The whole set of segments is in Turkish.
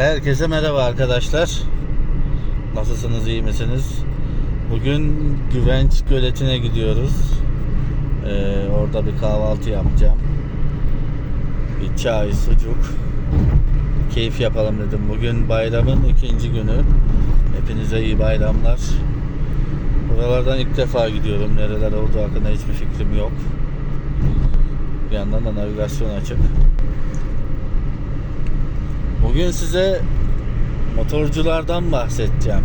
Herkese merhaba arkadaşlar. Nasılsınız, iyi misiniz? Bugün Güvenç Göleti'ne gidiyoruz. Ee, orada bir kahvaltı yapacağım. Bir çay, sucuk. Keyif yapalım dedim. Bugün bayramın ikinci günü. Hepinize iyi bayramlar. Buralardan ilk defa gidiyorum. Nereler olduğu hakkında hiçbir fikrim yok. Bir yandan da navigasyon açık. Bugün size motorculardan bahsedeceğim.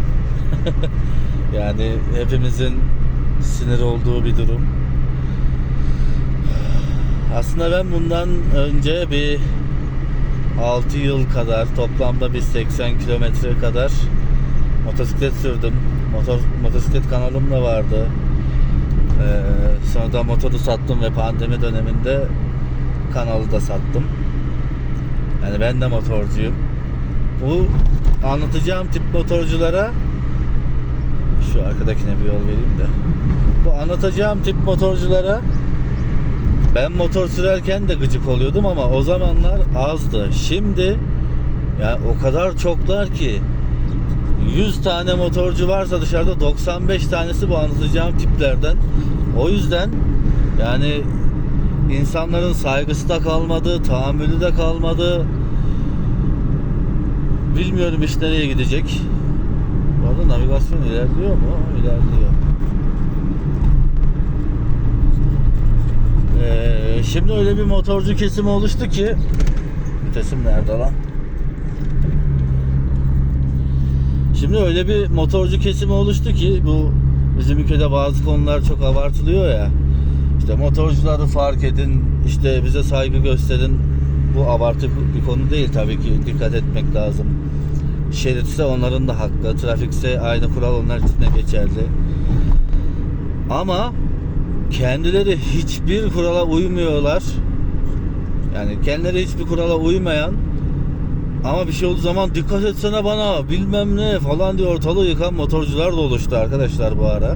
yani hepimizin sinir olduğu bir durum. Aslında ben bundan önce bir 6 yıl kadar toplamda bir 80 kilometre kadar motosiklet sürdüm. Motor, motosiklet kanalım da vardı. Ee, sonra da motoru sattım ve pandemi döneminde kanalı da sattım. Yani ben de motorcuyum. Bu anlatacağım tip motorculara şu arkadakine bir yol vereyim de. Bu anlatacağım tip motorculara ben motor sürerken de gıcık oluyordum ama o zamanlar azdı. Şimdi ya o kadar çoklar ki 100 tane motorcu varsa dışarıda 95 tanesi bu anlatacağım tiplerden. O yüzden yani insanların saygısı da kalmadı, tahammülü de kalmadı. Bilmiyorum iş nereye gidecek. Bu arada navigasyon ilerliyor mu? İlerliyor. Ee, şimdi öyle bir motorcu kesimi oluştu ki vitesim nerede lan? Şimdi öyle bir motorcu kesimi oluştu ki bu bizim ülkede bazı konular çok abartılıyor ya. İşte motorcuları fark edin, işte bize saygı gösterin. Bu abartı bir konu değil tabii ki dikkat etmek lazım. Şeritse onların da hakkı, trafikse aynı kural onlar için de geçerli. Ama kendileri hiçbir kurala uymuyorlar. Yani kendileri hiçbir kurala uymayan ama bir şey olduğu zaman dikkat etsene bana bilmem ne falan diye ortalığı yıkan motorcular da oluştu arkadaşlar bu ara.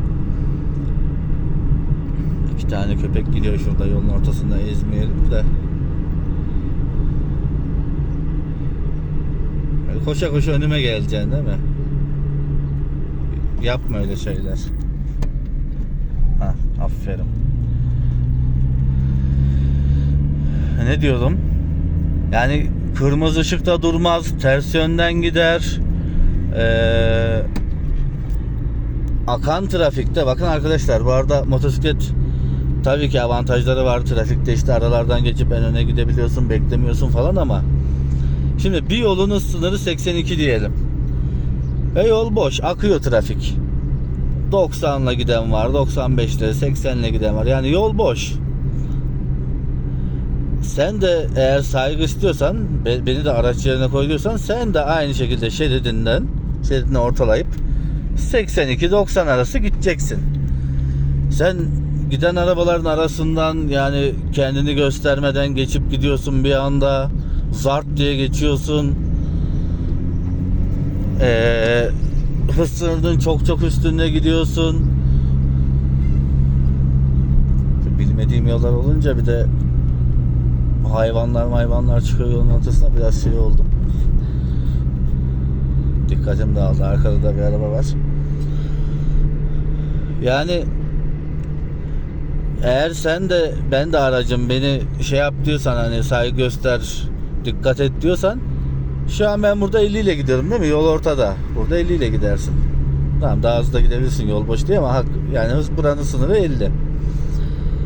İki tane köpek gidiyor şurada yolun ortasında ezmeyelim de. Koşa koşa önüme geleceksin değil mi? Yapma öyle şeyler. Ha, aferin. Ne diyordum? Yani kırmızı ışıkta durmaz, ters yönden gider. Ee, akan trafikte bakın arkadaşlar bu arada motosiklet tabii ki avantajları var. Trafikte işte aralardan geçip en öne gidebiliyorsun, beklemiyorsun falan ama şimdi bir yolun sınırı 82 diyelim. Ve yol boş, akıyor trafik. 90'la giden var, 95'le, 80'le giden var. Yani yol boş. Sen de eğer saygı istiyorsan, be- beni de araç yerine koyuyorsan sen de aynı şekilde şeridinden, şeridini ortalayıp 82-90 arası gideceksin. Sen giden arabaların arasından yani kendini göstermeden geçip gidiyorsun bir anda zart diye geçiyorsun. Ee, hız sınırının çok çok üstünde gidiyorsun. Bilmediğim yollar olunca bir de hayvanlar hayvanlar çıkıyor yolun ortasına biraz şey oldum. Dikkatim dağıldı. Arkada da bir araba var. Yani eğer sen de ben de aracım beni şey yap diyorsan hani saygı göster dikkat et diyorsan şu an ben burada 50 ile gidiyorum değil mi? Yol ortada. Burada 50 ile gidersin. Tamam daha hızlı da gidebilirsin yol boş değil ama hak, yani hız buranın sınırı 50.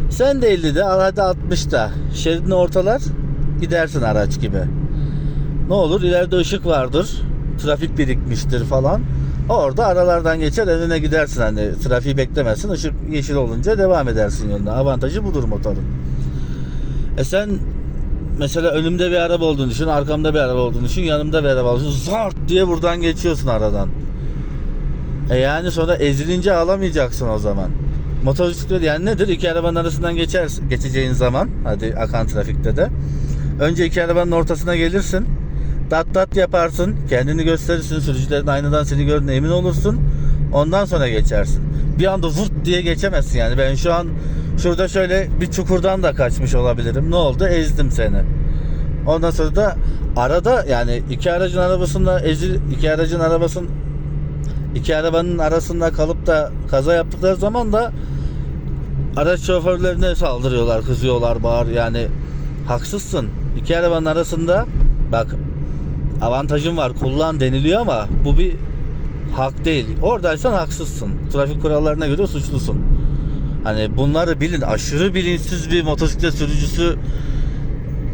Sen de 50'de al hadi 60'da. Şeridini ortalar gidersin araç gibi. Ne olur ileride ışık vardır. Trafik birikmiştir falan. Orada aralardan geçer önüne gidersin hani trafiği beklemezsin ışık yeşil olunca devam edersin yoluna. Avantajı budur motorun. E sen mesela önümde bir araba olduğunu düşün, arkamda bir araba olduğunu düşün, yanımda bir araba olduğunu düşün. Zart diye buradan geçiyorsun aradan. E yani sonra ezilince alamayacaksın o zaman. Motosiklet yani nedir? İki arabanın arasından geçer, geçeceğin zaman hadi akan trafikte de. Önce iki arabanın ortasına gelirsin. Dat dat yaparsın. Kendini gösterirsin. Sürücülerin aynadan seni gördüğüne emin olursun. Ondan sonra geçersin. Bir anda vurt diye geçemezsin yani. Ben şu an şurada şöyle bir çukurdan da kaçmış olabilirim. Ne oldu? Ezdim seni. Ondan sonra da arada yani iki aracın arabasında ezil iki aracın arabasın iki arabanın arasında kalıp da kaza yaptıkları zaman da araç şoförlerine saldırıyorlar, kızıyorlar, bağır yani haksızsın. İki arabanın arasında bak avantajın var kullan deniliyor ama bu bir hak değil. Oradaysan haksızsın. Trafik kurallarına göre suçlusun. Hani bunları bilin. Aşırı bilinçsiz bir motosiklet sürücüsü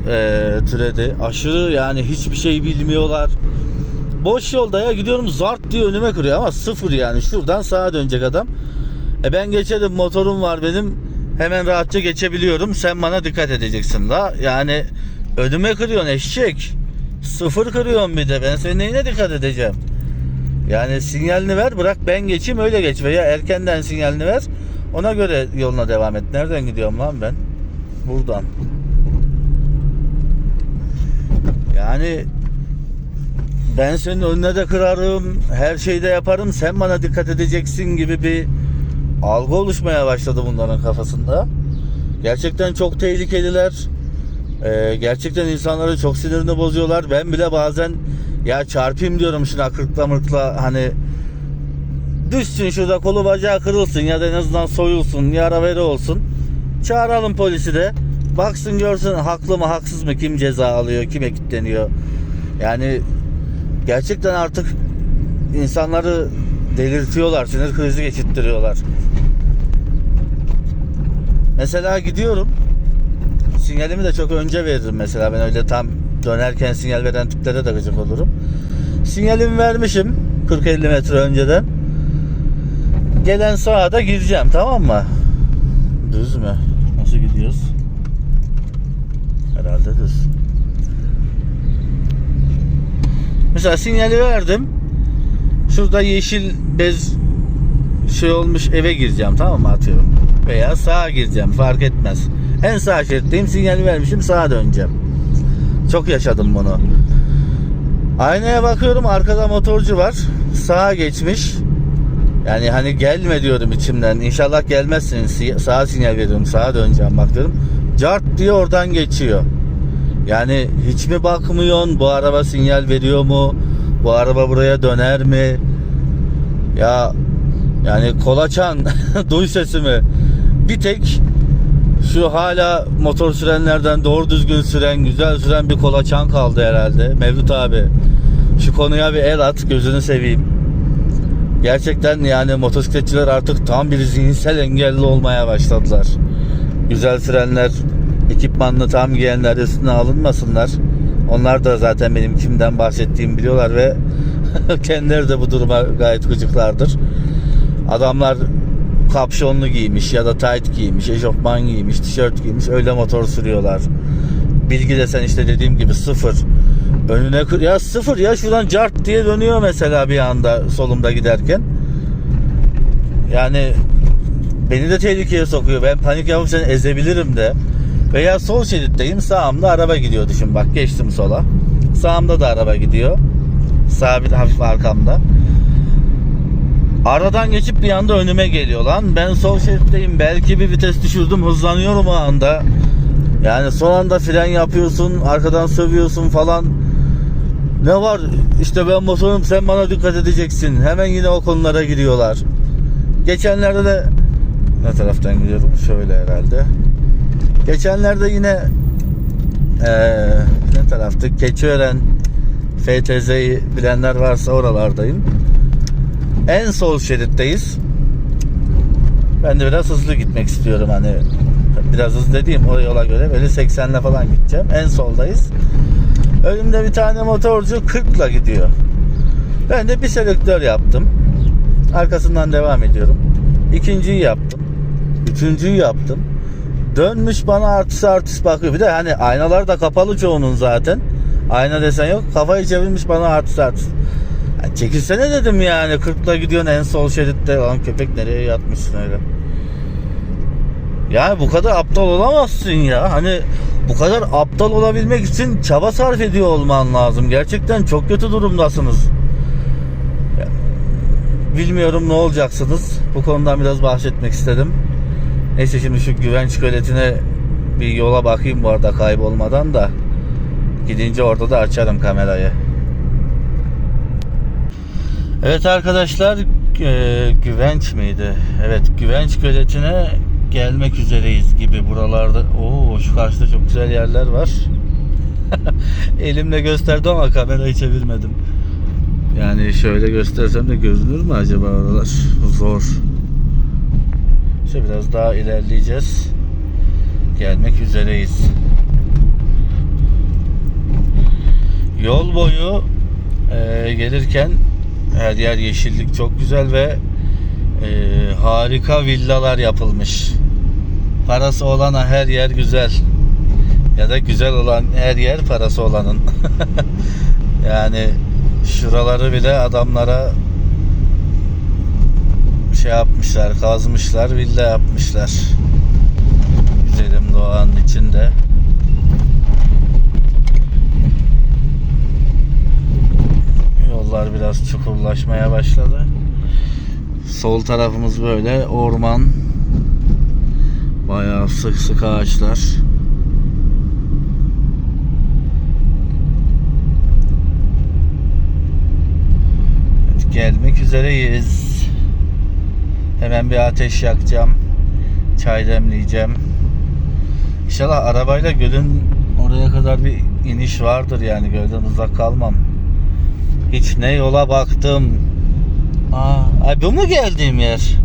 eee türedi. Aşırı yani hiçbir şey bilmiyorlar. Boş yolda ya gidiyorum zart diye önüme kırıyor ama sıfır yani. Şuradan sağa dönecek adam. E ben geçerim motorum var benim. Hemen rahatça geçebiliyorum. Sen bana dikkat edeceksin la. Yani önüme kırıyorsun eşek. Sıfır kırıyorsun bir de. Ben senin neyine dikkat edeceğim? Yani sinyalini ver bırak ben geçeyim öyle geç veya erkenden sinyalini ver. Ona göre yoluna devam et. Nereden gidiyorum lan ben? Buradan. Yani ben senin önüne de kırarım, her şeyde yaparım, sen bana dikkat edeceksin gibi bir algı oluşmaya başladı bunların kafasında. Gerçekten çok tehlikeliler. Ee, gerçekten insanları çok sinirini bozuyorlar. Ben bile bazen ya çarpayım diyorum şuna kırkla mırkla hani düşsün şurada kolu bacağı kırılsın ya da en azından soyulsun yara vere olsun. Çağıralım polisi de. Baksın görsün haklı mı haksız mı kim ceza alıyor kime kilitleniyor. Yani gerçekten artık insanları delirtiyorlar, sinir krizi geçirttiriyorlar. Mesela gidiyorum. Sinyalimi de çok önce veririm mesela. Ben öyle tam dönerken sinyal veren tiplere de gıcık olurum. Sinyalimi vermişim 40-50 metre önceden. Gelen sağa da gireceğim tamam mı? Düz mü? Nasıl gidiyoruz? Herhalde düz. Mesela sinyali verdim. Şurada yeşil bez şey olmuş eve gireceğim tamam mı atıyorum. Veya sağa gireceğim fark etmez. En sağ şeritteyim sinyali vermişim sağa döneceğim. Çok yaşadım bunu. Aynaya bakıyorum arkada motorcu var. Sağa geçmiş. Yani hani gelme diyorum içimden. İnşallah gelmezsin. Si- Sağa sinyal veriyorum. Sağa döneceğim bak diyorum. Cart diye oradan geçiyor. Yani hiç mi bakmıyorsun? Bu araba sinyal veriyor mu? Bu araba buraya döner mi? Ya yani kolaçan duy sesimi. Bir tek şu hala motor sürenlerden doğru düzgün süren, güzel süren bir kolaçan kaldı herhalde. Mevlüt abi. Şu konuya bir el at, gözünü seveyim. Gerçekten yani motosikletçiler artık tam bir zihinsel engelli olmaya başladılar. Güzel sürenler, ekipmanlı tam giyenler üstüne alınmasınlar. Onlar da zaten benim kimden bahsettiğimi biliyorlar ve kendileri de bu duruma gayet gıcıklardır. Adamlar kapşonlu giymiş ya da tight giymiş, eşofman giymiş, tişört giymiş öyle motor sürüyorlar. Bilgi desen işte dediğim gibi sıfır. Önüne ya sıfır ya şuradan cart diye dönüyor mesela bir anda solumda giderken. Yani beni de tehlikeye sokuyor. Ben panik yapıp seni ezebilirim de. Veya sol şeritteyim sağımda araba gidiyor düşün bak geçtim sola. Sağımda da araba gidiyor. Sağ bir hafif arkamda. Aradan geçip bir anda önüme geliyor lan. Ben sol şeritteyim. Belki bir vites düşürdüm. Hızlanıyorum o anda. Yani son anda fren yapıyorsun. Arkadan sövüyorsun falan. Ne var? İşte ben motorum sen bana dikkat edeceksin. Hemen yine o konulara giriyorlar. Geçenlerde de ne taraftan gidiyorum? Şöyle herhalde. Geçenlerde yine eee ne taraftı? Keçiören FTZ'yi bilenler varsa oralardayım. En sol şeritteyiz. Ben de biraz hızlı gitmek istiyorum hani biraz hızlı dediğim o yola göre böyle 80'le falan gideceğim. En soldayız. Önümde bir tane motorcu 40'la gidiyor. Ben de bir selektör yaptım. Arkasından devam ediyorum. İkinciyi yaptım. Üçüncüyü yaptım. Dönmüş bana artist artist bakıyor. Bir de hani aynalar da kapalı çoğunun zaten. Ayna desen yok. Kafayı çevirmiş bana artist artist. Ya çekilsene dedim yani 40'la gidiyorsun en sol şeritte lan köpek nereye yatmışsın öyle. Yani bu kadar aptal olamazsın ya. Hani bu kadar aptal olabilmek için çaba sarf ediyor olman lazım. Gerçekten çok kötü durumdasınız. Bilmiyorum ne olacaksınız. Bu konudan biraz bahsetmek istedim. Neyse şimdi şu güvenç göletine bir yola bakayım bu arada kaybolmadan da. Gidince orada da açarım kamerayı. Evet arkadaşlar e, Güvenç miydi? Evet Güvenç göletine gelmek üzereyiz gibi buralarda. Oo şu karşıda çok güzel yerler var. Elimle gösterdim ama kamerayı çevirmedim. Yani şöyle göstersem de görünür mü acaba oralar? Zor. İşte biraz daha ilerleyeceğiz. Gelmek üzereyiz. Yol boyu e, gelirken her yer yeşillik çok güzel ve e, harika villalar yapılmış. Parası olana her yer güzel. Ya da güzel olan her yer parası olanın. yani şuraları bile adamlara şey yapmışlar, kazmışlar, villa yapmışlar. Güzelim doğanın içinde. Yollar biraz çukurlaşmaya başladı. Sol tarafımız böyle orman. Bayağı sık sık ağaçlar. Evet, gelmek üzereyiz. Hemen bir ateş yakacağım. Çay demleyeceğim. İnşallah arabayla gölün oraya kadar bir iniş vardır yani gölden uzak kalmam. Hiç ne yola baktım. Aa, ay bu mu geldiğim yer?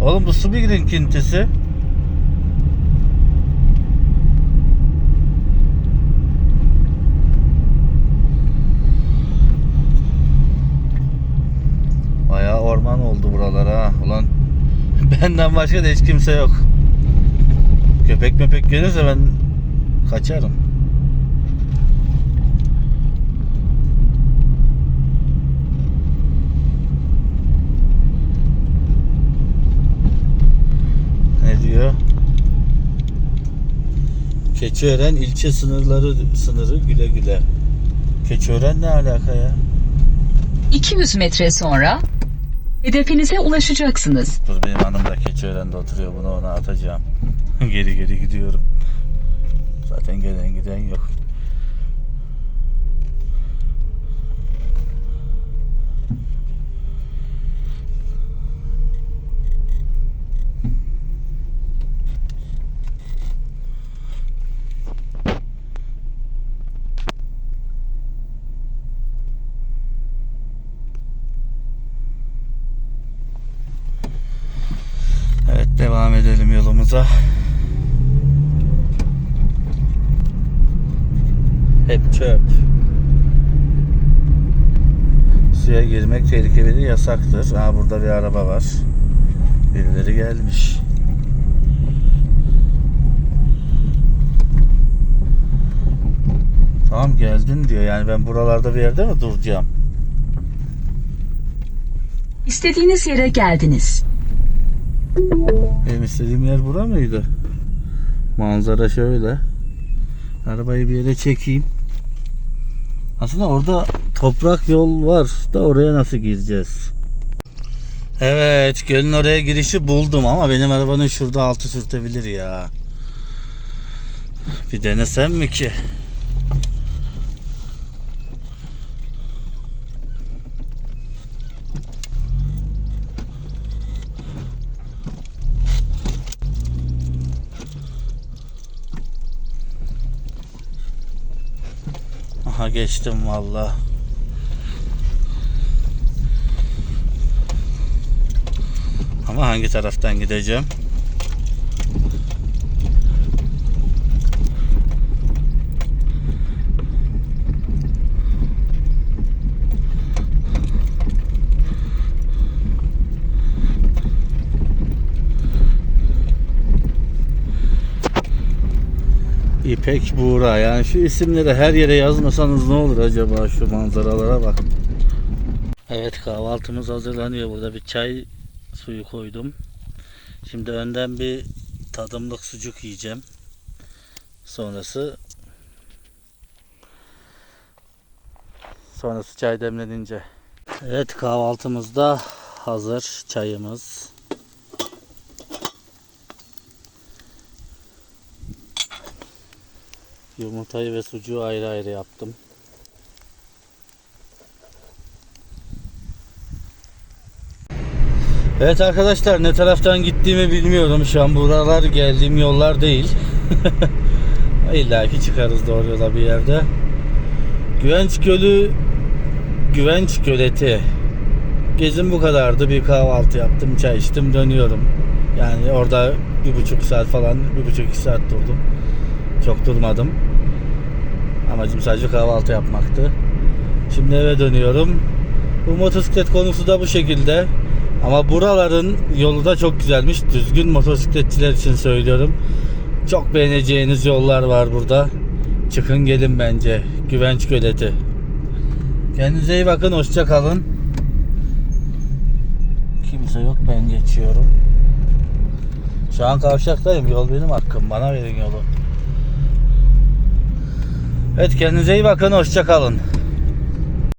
Oğlum bu su bir kintisi. Bayağı orman oldu buralar ha. Ulan benden başka da hiç kimse yok. Köpek möpek gelirse ben kaçarım. Ne diyor? Keçiören ilçe sınırları sınırı güle güle. Keçiören ne alaka ya? 200 metre sonra hedefinize ulaşacaksınız. Dur benim hanım da Keçiören'de oturuyor. Bunu ona atacağım. geri geri gidiyorum. Zaten gelen giden yok. Evet devam yolumuza. Hep çöp. Suya girmek tehlikeli yasaktır. Ha burada bir araba var. Birileri gelmiş. Tamam geldin diyor. Yani ben buralarda bir yerde mi duracağım? İstediğiniz yere geldiniz. İstediğim yer bura mıydı? Manzara şöyle. Arabayı bir yere çekeyim. Aslında orada toprak yol var da oraya nasıl gireceğiz? Evet, gölün oraya girişi buldum ama benim arabanın şurada altı sürtebilir ya. Bir denesem mi ki? Geçtim valla. Ama hangi taraftan gideceğim? İpek Buğra. Yani şu isimleri her yere yazmasanız ne olur acaba şu manzaralara bak. Evet kahvaltımız hazırlanıyor. Burada bir çay suyu koydum. Şimdi önden bir tadımlık sucuk yiyeceğim. Sonrası sonrası çay demlenince. Evet kahvaltımız da hazır. Çayımız. Yumurtayı ve sucuğu ayrı ayrı yaptım. Evet arkadaşlar ne taraftan gittiğimi bilmiyorum. Şu an buralar geldiğim yollar değil. İlla ki çıkarız doğru yola bir yerde. Güvenç Gölü Güvenç Göleti Gezim bu kadardı. Bir kahvaltı yaptım, çay içtim, dönüyorum. Yani orada bir buçuk saat falan, bir buçuk iki saat durdum. Çok durmadım. Amacım sadece kahvaltı yapmaktı. Şimdi eve dönüyorum. Bu motosiklet konusu da bu şekilde. Ama buraların yolu da çok güzelmiş. Düzgün motosikletçiler için söylüyorum. Çok beğeneceğiniz yollar var burada. Çıkın gelin bence. Güvenç Göleti. Kendinize iyi bakın. Hoşça kalın. Kimse yok. Ben geçiyorum. Şu an kavşaktayım. Yol benim hakkım. Bana verin yolu. Evet kendinize iyi bakın. Hoşça kalın.